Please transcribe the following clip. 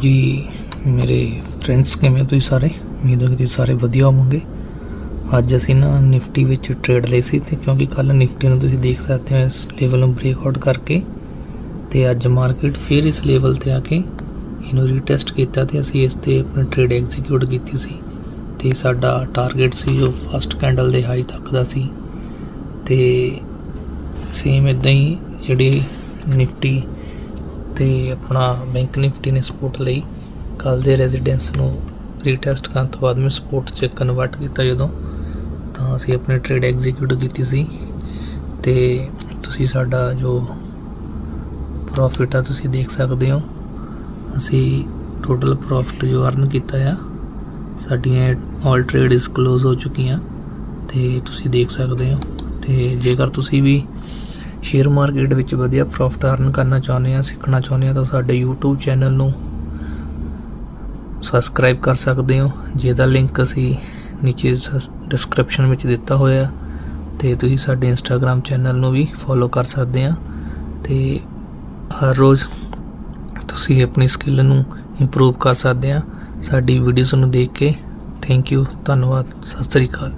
ਜੀ, ਮੇਰੇ ਫਰੈਂਡਸ ਕਿਵੇਂ ਹੋ ਤੁਸੀਂ ਸਾਰੇ? ਉਮੀਦ ਹੈ ਕਿ ਤੁਸੀਂ ਸਾਰੇ ਵਧੀਆ ਹੋਵੋਗੇ। ਅੱਜ ਅਸੀਂ ਨਾ ਨਿਫਟੀ ਵਿੱਚ ਟ੍ਰੇਡ ਲਈ ਸੀ ਤੇ ਕਿਉਂਕਿ ਕੱਲ ਨਿਫਟੀ ਨੂੰ ਤੁਸੀਂ ਦੇਖ ਸਕਦੇ ਹੋ ਇਸ ਲੈਵਲ ਨੂੰ ਬ੍ਰੇਕ ਆਊਟ ਕਰਕੇ ਤੇ ਅੱਜ ਮਾਰਕੀਟ ਫਿਰ ਇਸ ਲੈਵਲ ਤੇ ਆ ਕੇ ਇਹਨੂੰ ਰੀਟੈਸਟ ਕੀਤਾ ਤੇ ਅਸੀਂ ਇਸ ਤੇ ਆਪਣਾ ਟ੍ਰੇਡ ਐਗਜ਼ੀਕਿਊਟ ਕੀਤੀ ਸੀ। ਤੇ ਸਾਡਾ ਟਾਰਗੇਟ ਸੀ ਜੋ ਫਸਟ ਕੈਂਡਲ ਦੇ ਹਾਈ ਤੱਕ ਦਾ ਸੀ। ਤੇ ਸੇਮ ਇਦਾਂ ਹੀ ਜਿਹੜੀ ਨਿਫਟੀ ਤੇ ਆਪਣਾ ਬੈਂਕ ਨਿਫਟੀ ਨੇ ਸਪੋਰਟ ਲਈ। ਕੱਲ ਦੇ ਰੈਜ਼ੀਡੈਂਸ ਨੂੰ ਰੀਟੈਸਟ ਕਰਨ ਤੋਂ ਬਾਅਦ ਮੈਂ ਸਪੋਰਟ 'ਚ ਕਨਵਰਟ ਕੀਤਾ ਜਦੋਂ। ਤਾਂ ਅਸੀਂ ਆਪਣੀ ਟ੍ਰੇਡ ਐਗਜ਼ੀਕਿਊਟ ਕੀਤੀ ਸੀ। ਤੇ ਤੁਸੀਂ ਸਾਡਾ ਜੋ ਪ੍ਰੋਫਿਟ ਆ, ਤੁਸੀਂ ਦੇਖ ਸਕਦੇ ਹੋ। ਅਸੀਂ ਟੋਟਲ ਪ੍ਰੋਫਿਟ ਜੋ ਅਰਨ ਕੀਤਾ ਆ, ਸਾਡੀਆਂ ਆਲ ਟ੍ਰੇਡ ਇਸ ਕਲੋਜ਼ ਹੋ ਚੁੱਕੀਆਂ। ਤੇ ਤੁਸੀਂ ਦੇਖ ਸਕਦੇ ਹੋ। ਤੇ ਜੇਕਰ ਤੁਸੀਂ ਵੀ ਸ਼ੇਅਰ ਮਾਰਕੀਟ ਵਿੱਚ ਵਧੀਆ ਪ੍ਰੋਫਿਟ ਅਰਨ ਕਰਨਾ ਚਾਹੁੰਦੇ ਆ ਸਿੱਖਣਾ ਚਾਹੁੰਦੇ ਆ ਤਾਂ ਸਾਡੇ YouTube ਚੈਨਲ ਨੂੰ ਸਬਸਕ੍ਰਾਈਬ ਕਰ ਸਕਦੇ ਹੋ, ਜਿਹਦਾ ਲਿੰਕ ਅਸੀਂ ਨੀਚੇ ਡਿਸਕ੍ਰਿਪਸ਼ਨ ਵਿੱਚ ਦਿੱਤਾ ਹੋਇਆ ਹੈ ਤੇ ਤੁਸੀਂ ਸਾਡੇ Instagram ਚੈਨਲ ਨੂੰ ਵੀ ਫੋਲੋ ਕਰ ਸਕਦੇ ਆ ਤੇ ਹਰ ਰੋਜ਼ ਤੁਸੀਂ ਆਪਣੀ ਸਕਿੱਲ ਨੂੰ ਇੰਪਰੂਵ ਕਰ ਸਕਦੇ ਆ ਸਾਡੀ ਵੀਡੀਓਜ਼ ਨੂੰ ਦੇਖ ਕੇ ਥੈਂਕ ਯੂ ਧੰਨਵਾਦ, ਸਤਿ ਸ੍ਰੀ ਅਕਾਲ।